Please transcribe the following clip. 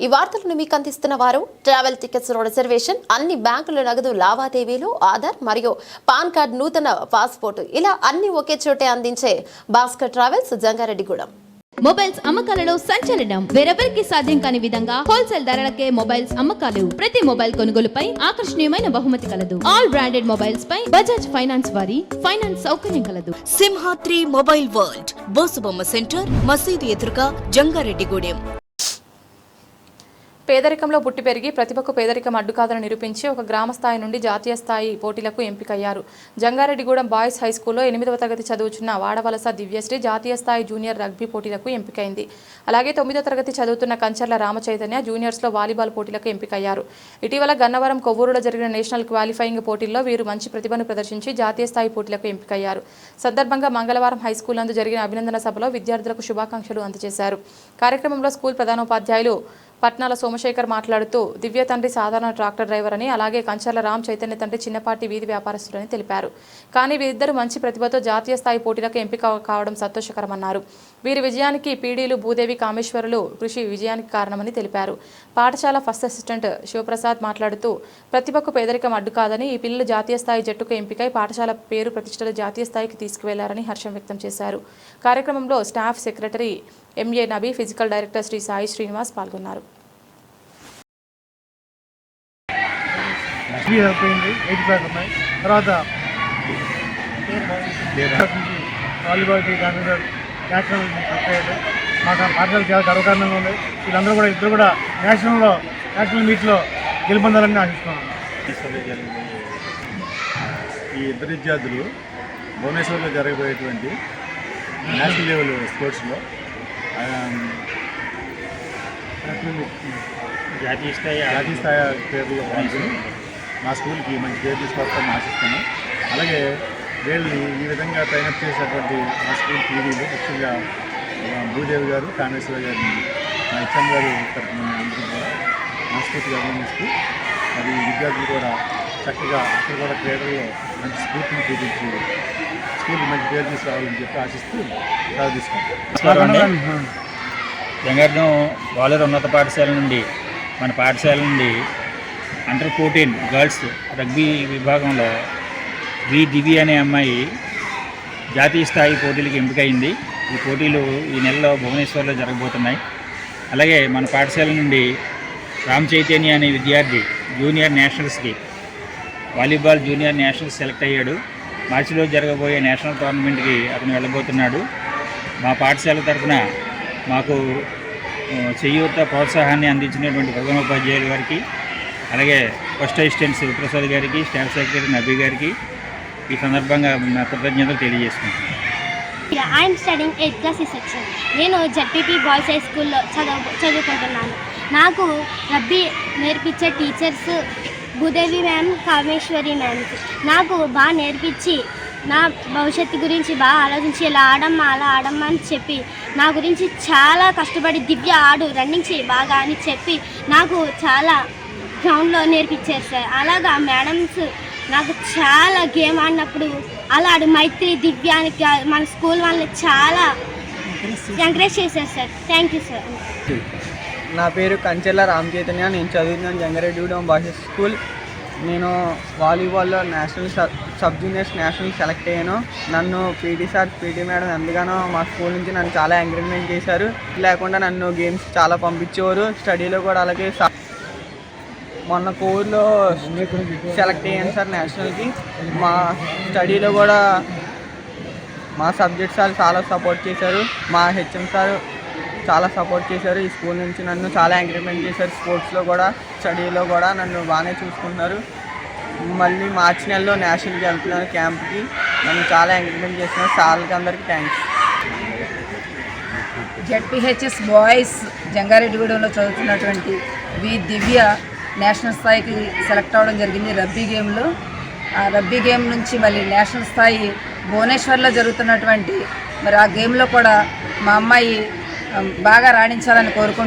ఈ వార్తలను మీకు అందిస్తున్న వారు ట్రావెల్ టికెట్స్ రిజర్వేషన్ అన్ని బ్యాంకుల నగదు లావాదేవీలు ఆధార్ మరియు పాన్ కార్డ్ నూతన పాస్పోర్ట్ ఇలా అన్ని ఒకే చోటే అందించే భాస్కర్ ట్రావెల్స్ జంగారెడ్డిగూడెం. మొబైల్స్ అమ్మకాలలో సంచలనం. వేరెవరికి సాధ్యం కాని విధంగా హోల్సేల్ ధరలకే మొబైల్స్ అమ్మకాలు. ప్రతి మొబైల్ కొనుగోలుపై ఆకర్షణీయమైన బహుమతి కలదు. ఆల్ బ్రాండెడ్ మొబైల్స్ పై బజాజ్ ఫైనాన్స్ వారి ఫైనాన్స్ సౌకర్యం కలదు. Simhadri mobile world Bosubomma centre మసీదు ఎదురుగా జంగారెడ్డిగూడెం. పేదరికంలో పుట్టి పెరిగి ప్రతిభకు పేదరికం అడ్డుకాదని నిరూపించి ఒక గ్రామ స్థాయి నుండి జాతీయ స్థాయి పోటీలకు ఎంపికయ్యారు. జంగారెడ్డిగూడెం బాయ్స్ హై స్కూల్లో ఎనిమిదవ తరగతి చదువుతున్న వాడవలస దివ్యశ్రీ జాతీయ స్థాయి జూనియర్ రగ్బీ పోటీలకు ఎంపికైంది. అలాగే తొమ్మిదో తరగతి చదువుతున్న కంచర్ల రామచైతన్య జూనియర్స్లో వాలీబాల్ పోటీలకు ఎంపికయ్యారు. ఇటీవల గన్నవరం కొవ్వూరులో జరిగిన నేషనల్ క్వాలిఫైయింగ్ పోటీల్లో వీరు మంచి ప్రతిభను ప్రదర్శించి జాతీయ స్థాయి పోటీలకు ఎంపికయ్యారు. సందర్భంగా మంగళవారం హై స్కూల్ నందు జరిగిన అభినందన సభలో విద్యార్థులకు శుభాకాంక్షలు అందజేశారు. కార్యక్రమంలో స్కూల్ ప్రధానోపాధ్యాయులు పట్నాల సోమశేఖర్ మాట్లాడుతూ దివ్య తండ్రి సాధారణ ట్రాక్టర్ డ్రైవర్ అని అలాగే కంచర్ల రామ్ చైతన్య తండ్రి చిన్నపాటి వీధి వ్యాపారస్తుడని తెలిపారు. కానీ వీరిద్దరు మంచి ప్రతిభతో జాతీయ స్థాయి పోటీలకు ఎంపిక కావడం సంతోషకరమన్నారు. వీరి విజయానికి పీడీలు భూదేవి కామేశ్వరులు కృషి విజయానికి కారణమని తెలిపారు. పాఠశాల ఫస్ట్ అసిస్టెంట్ శివప్రసాద్ మాట్లాడుతూ ప్రతిభకు పేదరికం అడ్డు కాదని ఈ పిల్లలు జాతీయ స్థాయి జట్టుకు ఎంపికై పాఠశాల పేరు ప్రతిష్టలు జాతీయ స్థాయికి తీసుకువెళ్ళారని హర్షం వ్యక్తం చేశారు. కార్యక్రమంలో staff secretary MA Nabi physical director Shri Sai Srinivas పాల్గొన్నారు. తర్వాత వాలీబాల్ నేషనల్ మాకు పాఠశాల చాలా గర్వకారణంగా ఉంది వీళ్ళందరూ కూడా ఇద్దరు కూడా నేషనల్లో నేషనల్ మీట్లో గెలుపొందాలని ఆశిస్తున్నాను ఈ ఇద్దరు విద్యార్థులు భువనేశ్వర్లో జరగబోయేటువంటి నేషనల్ లెవెల్ స్పోర్ట్స్లో జాతీయ స్థాయి జాతీయ స్థాయి పేర్లో పాల్గొని మా స్కూల్కి మంచి పేరు తీసుకొస్తామని ఆశిస్తున్నాం. అలాగే వీళ్ళని ఈ విధంగా ట్రైనప్ చేసేటువంటి మా స్కూల్ పీడీలు ముఖ్యంగా భూదేవి గారు కామేశ్వర గారిని మా ఇచ్చమ్మ గారు తరఫున కూడా మనస్ఫూర్తిగా అభినందిస్తూ మరి విద్యార్థులు కూడా చక్కగా అక్కడ కూడా క్రీడల్లో మంచి స్ఫూర్తిని చూపించి స్కూల్కి మంచి పేరు తీసుకురావాలని చెప్పి ఆశిస్తూ సెలవు తీసుకుంటాం వాలర్ ఉన్నత పాఠశాల నుండి మన పాఠశాల నుండి అండర్ ఫోర్టీన్ గర్ల్స్ రగ్బీ విభాగంలో వి దివి అనే అమ్మాయి జాతీయ స్థాయి పోటీలకు ఎంపికైంది. ఈ పోటీలు ఈ నెలలో భువనేశ్వర్లో జరగబోతున్నాయి. అలాగే మన పాఠశాల నుండి రామ్ చైతన్య అనే విద్యార్థి జూనియర్ నేషనల్స్కి వాలీబాల్ జూనియర్ నేషనల్ సెలెక్ట్ అయ్యాడు. మార్చిలో జరగబోయే నేషనల్ టోర్నమెంట్కి అతను వెళ్ళబోతున్నాడు. మా పాఠశాల తరఫున మాకు చేయూత ప్రోత్సాహాన్ని అందించినటువంటి ప్రధానోపాధ్యాయులు గారికి అలాగే ఫస్ట్ అసిస్టెంట్ శివప్రసాద్ గారికి స్టాఫ్ సెక్రటరీ నబీ గారికి ఈ సందర్భంగా నా కృతజ్ఞతలు తెలియజేసుకుంటున్నాను. I'm studying eighth class section నేను జడ్పీపీ బాయ్స్ హై స్కూల్లో చదువు చదువుకుంటున్నాను. నాకు రబ్బీ నేర్పించే teachers Bhudevi ma'am Kameswari ma'am నాకు బాగా నేర్పించి నా భవిష్యత్తు గురించి బాగా ఆలోచించి ఇలా ఆడమ్మా అలా ఆడమ్మా అని చెప్పి నా గురించి చాలా కష్టపడి దివ్య ఆడు రన్నింగ్ చేయి బాగా అని చెప్పి నాకు చాలా గ్రౌండ్లో నేర్పించారు సార్ అలాగా మేడమ్స్ నాకు చాలా గేమ్ ఆడినప్పుడు అలా ఆడు మైత్రి దివ్యానికి మన స్కూల్ వాళ్ళని చాలా ఎంకరేజ్ చేశారు సార్ థ్యాంక్ యూ సార్ నా పేరు కంచెల రామ్ చైతన్య. నేను చదువుతున్నాను జంగారెడ్డిగూడెం బాయ్స్ స్కూల్. నేను వాలీబాల్లో national sub sub juniors national select అయ్యాను. నన్ను పీటీ సార్ పీటీ మేడం ఎంతగానో మా స్కూల్ నుంచి నన్ను చాలా ఎంకరేజ్మెంట్ చేశారు. లేకుండా నన్ను గేమ్స్ చాలా పంపించేవారు. స్టడీలో కూడా అలాగే మొన్న కోర్లో సెలెక్ట్ అయ్యాను సార్ నేషనల్కి. మా స్టడీలో కూడా మా సబ్జెక్ట్ సార్ చాలా సపోర్ట్ చేశారు. మా హెచ్ఎం సార్ చాలా సపోర్ట్ చేశారు. ఈ స్కూల్ నుంచి నన్ను చాలా ఎంకరేజ్మెంట్ చేశారు. స్పోర్ట్స్లో కూడా స్టడీలో కూడా నన్ను బాగానే చూసుకుంటున్నారు. మళ్ళీ మార్చి నెలలో నేషనల్కి వెళ్తున్నాను క్యాంప్కి నన్ను చాలా ఎంకరేజ్మెంట్ చేస్తున్నారు. సార్లకి అందరికీ థ్యాంక్స్ జడ్పిహెచ్ఎస్ బాయ్స్ జంగారెడ్డిగూడెంలో చదువుతున్నటువంటి వి దివ్య నేషనల్ స్థాయికి సెలెక్ట్ అవ్వడం జరిగింది రబ్బీ గేమ్లో ఆ రబ్బీ గేమ్ నుంచి మళ్ళీ నేషనల్ స్థాయి భువనేశ్వర్లో జరుగుతున్నటువంటి మరి ఆ గేమ్లో కూడా మా అమ్మాయి బాగా రాణించాలని కోరుకుంటున్నాను.